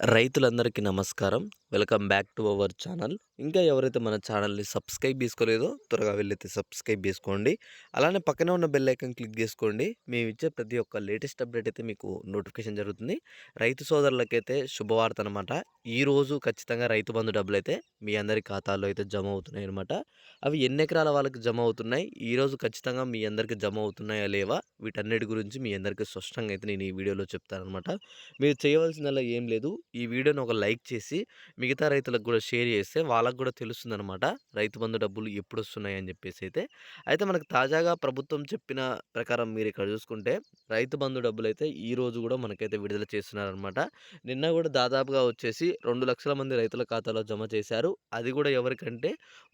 రైతులందరికీ నమస్కారం. Welcome back to our channel. ఇంకా ఎవరైతే మన ఛానల్ని సబ్స్క్రైబ్ చేసుకోలేదో త్వరగా వెళ్ళైతే సబ్స్క్రైబ్ చేసుకోండి. అలానే పక్కనే ఉన్న బెల్ ఐకన్ క్లిక్ చేసుకోండి. మేము ఇచ్చే ప్రతి ఒక్క లేటెస్ట్ అప్డేట్ అయితే మీకు నోటిఫికేషన్ జరుగుతుంది. రైతు సోదరులకైతే శుభవార్త అనమాట ఈరోజు ఖచ్చితంగా రైతు బంధు డబ్బులు అయితే మీ అందరి ఖాతాల్లో అయితే జమ అవుతున్నాయి అనమాట అవి ఎన్ని ఎకరాల వాళ్ళకి జమ అవుతున్నాయి? ఈరోజు ఖచ్చితంగా మీ అందరికీ జమ అవుతున్నాయా లేవా? వీటన్నిటి గురించి మీ అందరికీ స్పష్టంగా అయితే నేను ఈ వీడియోలో చెప్తానమాట మీరు చేయవలసిందల్లా ఏం లేదు. ఈ వీడియోని ఒక లైక్ చేసి మీ మిగతా రైతులకు కూడా షేర్ చేస్తే వాళ్ళకు కూడా తెలుస్తుందనమాట. రైతు బంధు డబ్బులు ఎప్పుడు వస్తున్నాయి అని చెప్పేసి అయితే. అయితే మనకు తాజాగా ప్రభుత్వం చెప్పిన ప్రకారం మీరు ఇక్కడ చూసుకుంటే రైతు బంధు డబ్బులు అయితే ఈ రోజు కూడా మనకైతే విడుదల చేస్తున్నారనమాట. నిన్న కూడా దాదాపుగా వచ్చేసి రెండు లక్షల మంది రైతుల ఖాతాలో జమ చేశారు. అది కూడా ఎవరికంటే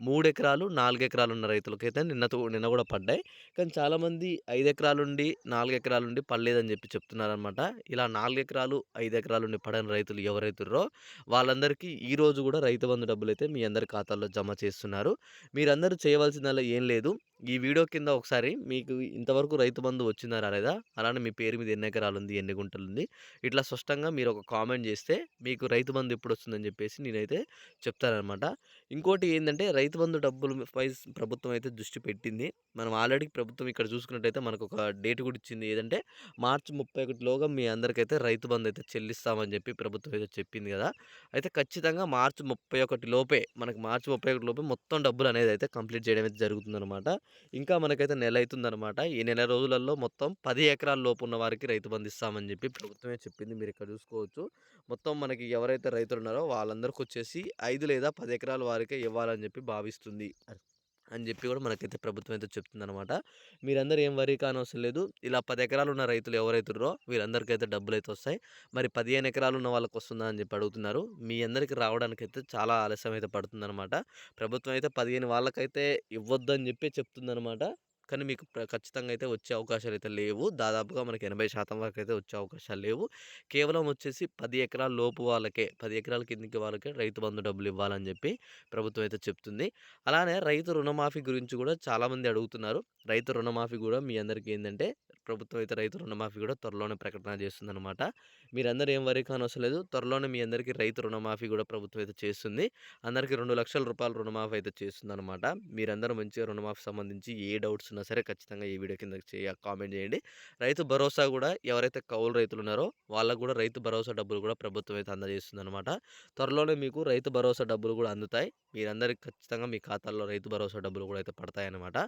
మూడు ఎకరాలు నాలుగు ఎకరాలు ఉన్న రైతులకైతే నిన్న నిన్న కూడా పడ్డాయి. కానీ చాలామంది ఐదు ఎకరాలుండి నాలుగు ఎకరాలుండి పడలేదని చెప్పి చెప్తున్నారనమాట. ఇలా నాలుగు ఎకరాలు ఐదు ఎకరాలుండి పడని రైతులు ఎవరైతుర్రో వాళ్ళందరికీ ఈరోజు కూడా రైతు బంధు డబ్బులు అయితే మీ అందరి ఖాతాల్లో జమ చేస్తున్నారు. మీరందరూ చేయవలసిందల్లా ఏం లేదు. ఈ వీడియో కింద ఒకసారి మీకు ఇంతవరకు రైతు బంధు వచ్చిందా రాలేదా అలానే మీ పేరు మీద ఎన్ని ఎకరాలు ఉంది? ఎన్ని గుంటలు ఉంది? ఇట్లా స్పష్టంగా మీరు ఒక కామెంట్ చేస్తే మీకు రైతు బంధు ఎప్పుడు వస్తుందని చెప్పేసి నేనైతే చెప్తానమాట ఇంకోటి ఏంటంటే రైతు బంధు డబ్బులు పై ప్రభుత్వం అయితే దృష్టి పెట్టింది. మనం ఆల్రెడీ ప్రభుత్వం ఇక్కడ చూసుకున్నట్టయితే మనకు ఒక డేట్ కూడా ఇచ్చింది. ఏదంటే మార్చి ముప్పై ఒకటిలోగా మీ అందరికైతే రైతు బంధు అయితే చెల్లిస్తామని చెప్పి ప్రభుత్వం అయితే చెప్పింది కదా. అయితే ఖచ్చితంగా మార్చి ముప్పై ఒకటి లోపే మనకి మార్చి ముప్పై ఒకటి లోపే మొత్తం డబ్బులు అనేది అయితే కంప్లీట్ చేయడం అయితే జరుగుతుందన్నమాట. ఇంకా మనకైతే నెల అవుతుందనమాట ఈ నెల రోజులలో మొత్తం పది ఎకరాల లోపు ఉన్న వారికి రైతు బంధిస్తామని చెప్పి ప్రభుత్వమే చెప్పింది. మీరు ఇక్కడ చూసుకోవచ్చు. మొత్తం మనకి ఎవరైతే రైతులు ఉన్నారో వాళ్ళందరికీ వచ్చేసి ఐదు లేదా పది ఎకరాల వారికే ఇవ్వాలని చెప్పి భావిస్తుంది. అని చెప్పి కూడా మనకైతే ప్రభుత్వం అయితే చెప్తుందనమాట మీరందరూ ఏం వరీ కానవసరం లేదు. ఇలా పది ఎకరాలు ఉన్న రైతులు ఎవరైతున్నారో వీరందరికైతే డబ్బులు అయితే వస్తాయి. మరి పదిహేను ఎకరాలు ఉన్న వాళ్ళకి వస్తుందా అని చెప్పి అడుగుతున్నారు. మీ అందరికీ రావడానికి అయితే చాలా ఆలస్యం అయితే పడుతుందనమాట ప్రభుత్వం అయితే పదిహేను వాళ్ళకైతే ఇవ్వద్దని చెప్పి చెప్తుందనమాట కానీ మీకు ఖచ్చితంగా అయితే వచ్చే అవకాశాలు అయితే లేవు. దాదాపుగా మనకి ఎనభై శాతం వరకు అయితే వచ్చే అవకాశాలు లేవు. కేవలం వచ్చేసి పది ఎకరాల లోపు వాళ్ళకే పది ఎకరాల కిందికి వాళ్ళకే రైతు బంధు డబ్బులు ఇవ్వాలని చెప్పి ప్రభుత్వం అయితే చెప్తుంది. అలానే రైతు రుణమాఫీ గురించి కూడా చాలామంది అడుగుతున్నారు. రైతు రుణమాఫీ కూడా మీ అందరికీ ఏంటంటే ప్రభుత్వం అయితే రైతు రుణమాఫీ కూడా త్వరలోనే ప్రకటన చేస్తుందన్నమాట. మీరందరూ ఏం వరకు కానవసలేదు త్వరలోనే మీ అందరికీ రైతు రుణమాఫీ కూడా ప్రభుత్వం అయితే చేస్తుంది. అందరికీ రెండు లక్షల రూపాయల రుణమాఫీ అయితే చేస్తుందన్నమాట. మీరందరూ మంచిగా రుణమాఫీ సంబంధించి ఏ డౌట్స్ ఉన్నా సరే ఖచ్చితంగా ఈ వీడియో కింద చేయ కామెంట్ చేయండి. రైతు భరోసా కూడా ఎవరైతే కౌలు రైతులు ఉన్నారో వాళ్ళకు కూడా రైతు భరోసా డబ్బులు కూడా ప్రభుత్వం అయితే అందజేస్తుందన్నమాట. త్వరలోనే మీకు రైతు భరోసా డబ్బులు కూడా అందుతాయి. మీరందరికీ ఖచ్చితంగా మీ ఖాతాల్లో రైతు భరోసా డబ్బులు కూడా అయితే పడతాయన్నమాట.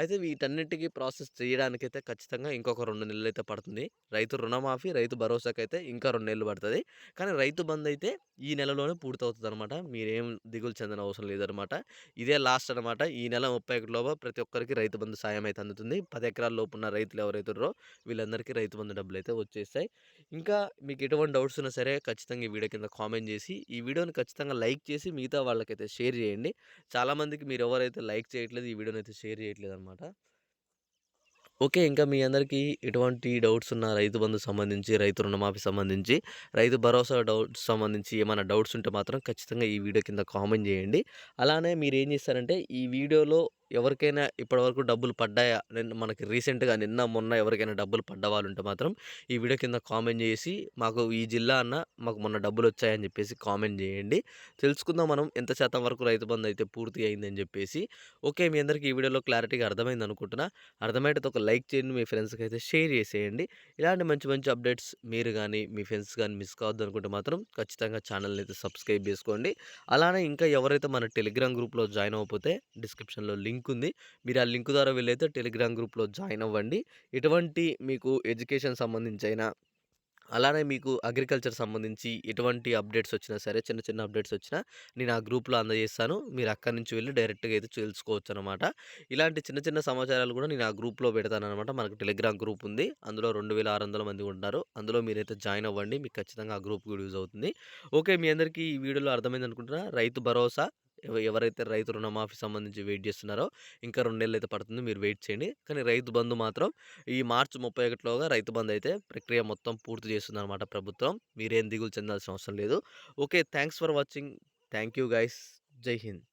అయితే వీటన్నిటికీ ప్రాసెస్ చేయడానికైతే ఖచ్చితంగా ఇంకొక రెండు నెలలు అయితే పడుతుంది. రైతు రుణమాఫీ రైతు భరోసాకి అయితే ఇంకా రెండు నెలలు పడుతుంది. కానీ రైతు బంద్ అయితే ఈ నెలలోనే పూర్తవుతుంది అనమాట మీరేం దిగులు చెందిన అవసరం లేదనమాట ఇదే లాస్ట్ అనమాట ఈ నెల ముప్పై ఒకటిలోపు ప్రతి ఒక్కరికి రైతు బంధు సాయం అయితే అందుతుంది. పది ఎకరాల లోపు ఉన్న రైతులు ఎవరైతున్నారో వీళ్ళందరికీ రైతు బంధు డబ్బులు అయితే వచ్చేస్తాయి. ఇంకా మీకు ఎటువంటి డౌట్స్ ఉన్నా సరే ఖచ్చితంగా ఈ వీడియో కింద కామెంట్ చేసి ఈ వీడియోని ఖచ్చితంగా లైక్ చేసి మిగతా వాళ్ళకైతే షేర్ చేయండి. చాలామందికి మీరు ఎవరైతే లైక్ చేయట్లేదు ఈ వీడియోని అయితే షేర్ చేయట్లేదు అనమాట ఓకే. ఇంకా మీ అందరికీ ఎటువంటి డౌట్స్ ఉన్న రైతు బంధు సంబంధించి రైతు రుణమాఫీ సంబంధించి రైతు భరోసా డౌట్స్ సంబంధించి ఏమైనా డౌట్స్ ఉంటే మాత్రం ఖచ్చితంగా ఈ వీడియో కింద కామెంట్ చేయండి. అలానే మీరు ఏం చేస్తారంటే ఈ వీడియోలో ఎవరికైనా ఇప్పటివరకు డబ్బులు పడ్డాయా? నేను మనకి రీసెంట్గా నిన్న మొన్న ఎవరికైనా డబ్బులు పడ్డ వాళ్ళు ఉంటే మాత్రం ఈ వీడియో కింద కామెంట్ చేసి మాకు ఈ జిల్లా అన్న మాకు మొన్న డబ్బులు వచ్చాయని చెప్పేసి కామెంట్ చేయండి. తెలుసుకుందాం మనం ఎంత శాతం వరకు రైతు బంధు అయితే పూర్తి అయిందని చెప్పేసి. ఓకే మీ అందరికీ ఈ వీడియోలో క్లారిటీగా అర్థమైంది అనుకుంటున్నా. అర్థమైతే ఒక లైక్ చేయండి మీ ఫ్రెండ్స్కి అయితే షేర్ చేసేయండి. ఇలాంటి మంచి మంచి అప్డేట్స్ మీరు కానీ మీ ఫ్రెండ్స్ కానీ మిస్ కావద్దు అనుకుంటే మాత్రం ఖచ్చితంగా ఛానల్ని అయితే సబ్స్క్రైబ్ చేసుకోండి. అలానే ఇంకా ఎవరైతే మన టెలిగ్రామ్ గ్రూప్లో జాయిన్ అవ్వకపోతే డిస్క్రిప్షన్లో లింక్ లింక్ ఉంది మీరు ఆ లింక్ ద్వారా వెళ్ళైతే టెలిగ్రామ్ గ్రూప్లో జాయిన్ అవ్వండి. ఎటువంటి మీకు ఎడ్యుకేషన్ సంబంధించి అయినా అలానే మీకు అగ్రికల్చర్ సంబంధించి ఎటువంటి అప్డేట్స్ వచ్చినా సరే చిన్న చిన్న అప్డేట్స్ వచ్చినా నేను ఆ గ్రూప్లో అందజేస్తాను. మీరు అక్కడి నుంచి వెళ్ళి డైరెక్ట్గా అయితే తెలుసుకోవచ్చు అనమాట ఇలాంటి చిన్న చిన్న సమాచారాలు కూడా నేను ఆ గ్రూప్లో పెడతాను అనమాట మనకు టెలిగ్రామ్ గ్రూప్ ఉంది. అందులో రెండు వేల ఆరు వందల మంది ఉంటారు. అందులో మీరైతే జాయిన్ అవ్వండి. మీకు ఖచ్చితంగా ఆ గ్రూప్ కూడా యూజ్ అవుతుంది. ఓకే మీ అందరికీ ఈ వీడియోలో అర్థమైంది అనుకుంటున్నా రైతు భరోసా. ఎవరైతే రైతు రుణమాఫీ సంబంధించి వెయిట్ చేస్తున్నారో ఇంకా రెండు నెలలు అయితే పడుతుంది మీరు వెయిట్ చేయండి. కానీ రైతు బంధు మాత్రం ఈ మార్చి ముప్పై ఒకటిలోగా రైతు బంధు అయితే ప్రక్రియ మొత్తం పూర్తి చేస్తుందన్నమాట ప్రభుత్వం. మీరేం దిగులు చెందాల్సిన అవసరం లేదు. Okay thanks for watching. Thank you guys. Jai Hind.